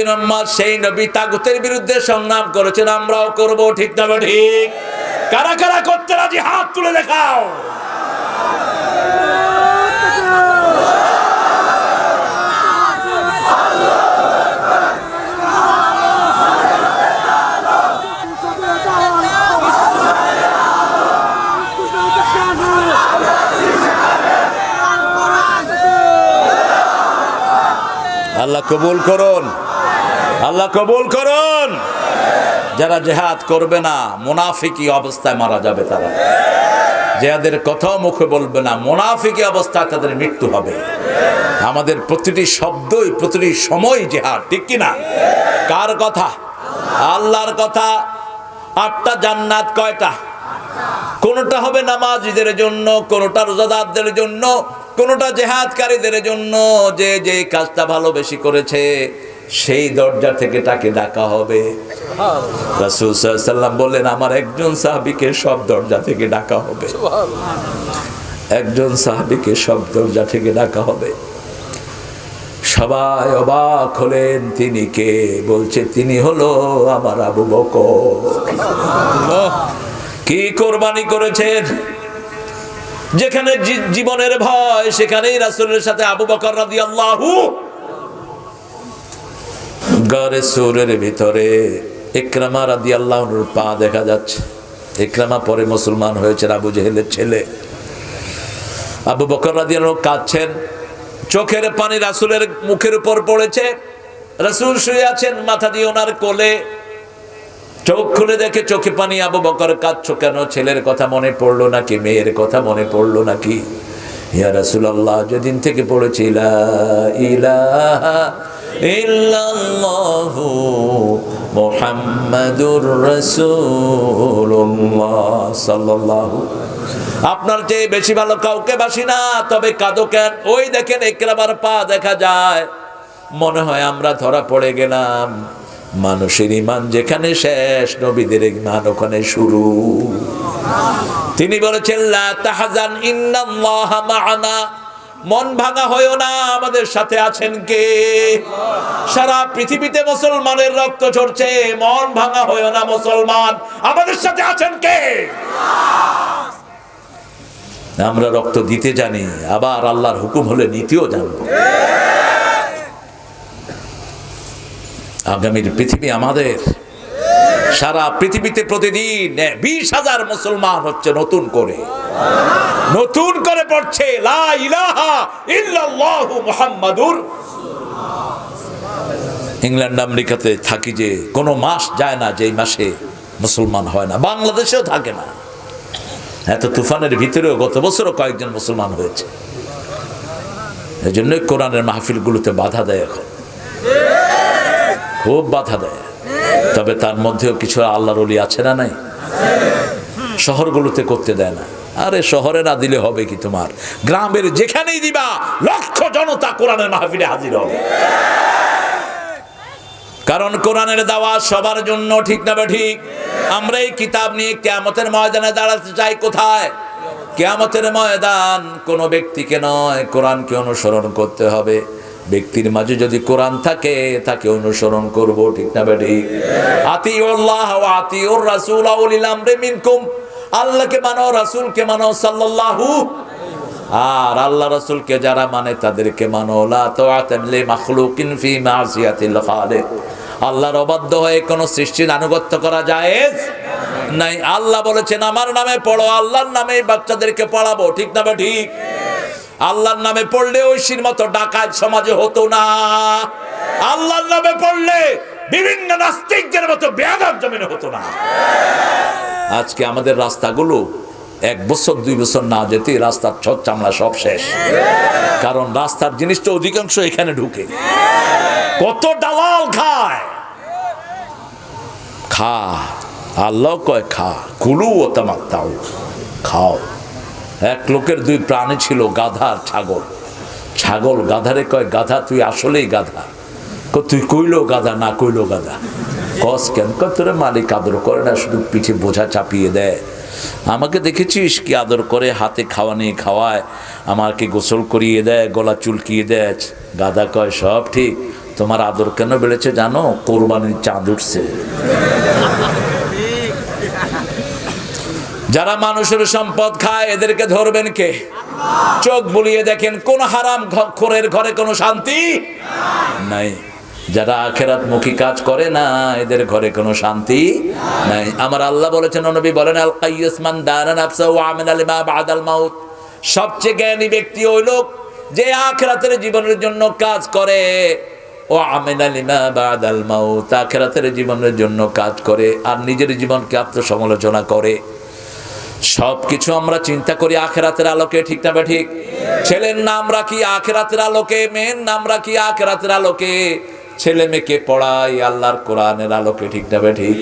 নবী মোহাম্মদ সেই নবী তাগুতের বিরুদ্ধে সংগ্রাম করেছেন, আমরাও করব, ঠিক না ঠিক? কারা কারা করতে রাজি? হাত তুলে দেখাও। আল্লাহ কবুল করুন। আল্লাহ কবুল করুন। যারা জেহাদ করবে না, মুনাফিকি অবস্থায় মারা যাবে তারা। যাদের কথাও মুখে বলবে না, মুনাফিকি অবস্থায় তাদের মৃত্যু হবে। আমাদের প্রতিটি শব্দই, প্রতিটি সময় জেহাদ, ঠিক কি না কার কথা? আল্লাহর কথা। আটটা জান্নাত কয়টা? কোনটা হবে নামাজিদের জন্য, কোনটা রোজাদারদের জন্য, কোনটা জেহাদকারীদের জন্য? যে যে কাজটা ভালো বেশি করেছে সেই দরজা থেকে তাকে ডাকা হবে। রাসূল সাল্লাম বললেন আমার একজন সাহাবীকে সব দরজা থেকে ডাকা হবে। একজন সাহাবীকে সব দরজা থেকে ডাকা হবে। সবাই অবাক হলেন তিনি কে? বলছে তিনি হলো আমার আবু বকর। কি কোরবানি করেছেন? যেখানে জীবনের ভয় সেখানেই রাসূলের সাথে আবু বকর রাদিয়াল্লাহু গড়ে সুরের ভিতরে। ইকরামা রাদিয়াল্লাহুর পা দেখা যাচ্ছে। ইকরামা পরে মুসলমান হয়েছে আবু জেহেলের ছেলে। আবু বকর রাদি আল্লাহ কাঁদছেন। চোখের পানি রাসূলের মুখের উপর পড়েছে। রাসূল শুয়ে আছেন মাথা দিয়ে ওনার কোলে। চোখ খুলে দেখে চোখে পানি। আবু বকর কাঁদছ কেন? ছেলের কথা মনে পড়ল নাকি? মেয়ের কথা মনে পড়ল নাকি? ইয়া রাসুল আল্লাহ যেদিন থেকে পড়েছি, লা ইলাহা ইল্লাল্লাহু মুহাম্মাদুর রাসূলুল্লাহ সাল্লাল্লাহু আপনার চেয়ে বেশি ভালো কাউকে বাসি না, তবে কাদো কেন? ওই দেখেন একরাবার পা দেখা যায়। মনে হয় আমরা ধরা পড়ে গেলাম। মানুষের ইমান যেখানে শেষ, নবীদের ইমান ওখানে শুরু। তিনি বলেছেন, লা তাহাজান ইন্নাল্লাহা মা'ানা। মন ভাঙা হয়েও না, আমাদের সাথে আছেন কে? সারা পৃথিবীতে মুসলমানের রক্ত ঝরছে, মন ভাঙা হয়েও না মুসলমান, আমাদের সাথে আছেন কে? আমরা রক্ত দিতে জানি, আবার আল্লাহর হুকুম হলে নীতিও জানব। আগামীর পৃথিবী আমাদের। সারা পৃথিবীতে প্রতিদিন বিশ হাজার মুসলমান হচ্ছে নতুন করে। নতুন পড়ছে ইংল্যান্ড, আমেরিকাতে থাকি যে, কোনো মাস যায় না যেই মাসে মুসলমান হয় না। বাংলাদেশেও থাকে না। এত তুফানের ভিতরেও গত বছরও কয়েকজন মুসলমান হয়েছে। এই জন্যই কোরআনের মাহফিলগুলোতে বাধা দেয় এখন। খুব বাধা দেয়। তবে তার মধ্যেও কিছু আল্লাহর অলি আছে না নাই? শহরগুলোতে করতে দেয় না। আরে শহরে না দিলে হবে কি তোমার? গ্রামের যেখানেই দিবা, লক্ষ জনতা কোরআনের মাহফিলে হাজির হবে। কারণ কোরআনের দাওয়া সবার জন্য ঠিক না ঠিক আমরা এই কিতাব নিয়ে কেয়ামতের ময়দানে দাঁড়াতে চাই কোথায়? কেয়ামতের ময়দান কোনো ব্যক্তিকে নয়, কোরআনকে অনুসরণ করতে হবে। ব্যক্তির মাঝে যদি কোরআন থাকে, তাকে অনুসরণ করব, ঠিক না ঠিক আতিউল্লাহ ওয়া আতিউর রাসূল আউলিল আমরি মিনকুম। আল্লাহকে মানো, রাসূলকে মানো সাল্লাল্লাহু আর আল্লাহ রাসূলকে যারা মানে তাদেরকে মানো আল্লাহর অবাধ্য হয়ে কোন সৃষ্টির আনুগত্য করা যায় নাই। আল্লাহ বলেছেন, আমার নামে পড়ো, আল্লাহর নামে বাচ্চাদেরকে পড়াবো। ঠিক না বা ঠিক? আল্লাহর নামে পড়লে ঐশীর মতো ডাকাত সমাজে হতো না। আল্লাহর নামে পড়লে বিভিন্ন নাস্তিকদের মতো বেয়াদব জমিনে হতো না। আজকে আমাদের রাস্তাগুলো এক বছর, দুই বছর না যেতে রাস্তার ছট চামড়া সব শেষ। কারণ রাস্তার জিনিসটা অধিকাংশ এখানে ঢুকে। কত দালাল খায়। খা। আল্লাহ কয়, খা। কুলু ও তামাক তাও খাও। এক লোকের দুই প্রাণী ছিল, গাধা ছাগল। ছাগল গাধারে কয়, গাধা, তুই আসলেই গাধা। তুই কইলো গাধা, না কইলো গাধা? কস কেন? তোরে মালিক আদর করে না, শুধু পিঠে বোঝা চাপিয়ে দেয়। আমাকে দেখেছিস কি আদর করে, হাতে খাওয়া নিয়ে খাওয়ায়, আমাকে গোসল করিয়ে দেয়, গলা চুলকিয়ে দেয়। গাধা কয়, সব ঠিক। তোমার আদর কেন বেড়েছে জানো? কোরবানির চাঁদ উঠছে। যারা মানুষের সম্পদ খায়, এদেরকে ধরবেন কে? চোখ বুলিয়ে দেখেন, কোন হারাম খোরের ঘরে কোনো শান্তি নাই। যারা আখেরাত মুখী কাজ করে না, এদের ঘরে কোনো শান্তি নাই। আমার আল্লাহ বলেছেন নবী বলেন, আল কাইয়ুসমান দারান আফসা ওয়া আমিনা লিমা বাদাল মাউত। সবচেয়ে জ্ঞানী ব্যক্তি ওই লোক যে আখেরাতের জীবনের জন্য কাজ করে। ও আমিনা লিমা বাদাল মাউত, আখেরাতের জীবনের জন্য কাজ করে আর নিজের জীবনকে আত্মসমালোচনা করে। সব কিছু আমরা চিন্তা করি আখেরাতের আলোকে, ঠিক না ঠিক? ছেলের নাম রাখি আখেরাতের আলোকে, মেয়ের নাম রাখি আখেরাতের আলোকে। ছেলে মেয়েকে পড়াই আল্লাহর কোরআনের আলোকে ঠিক না ঠিক?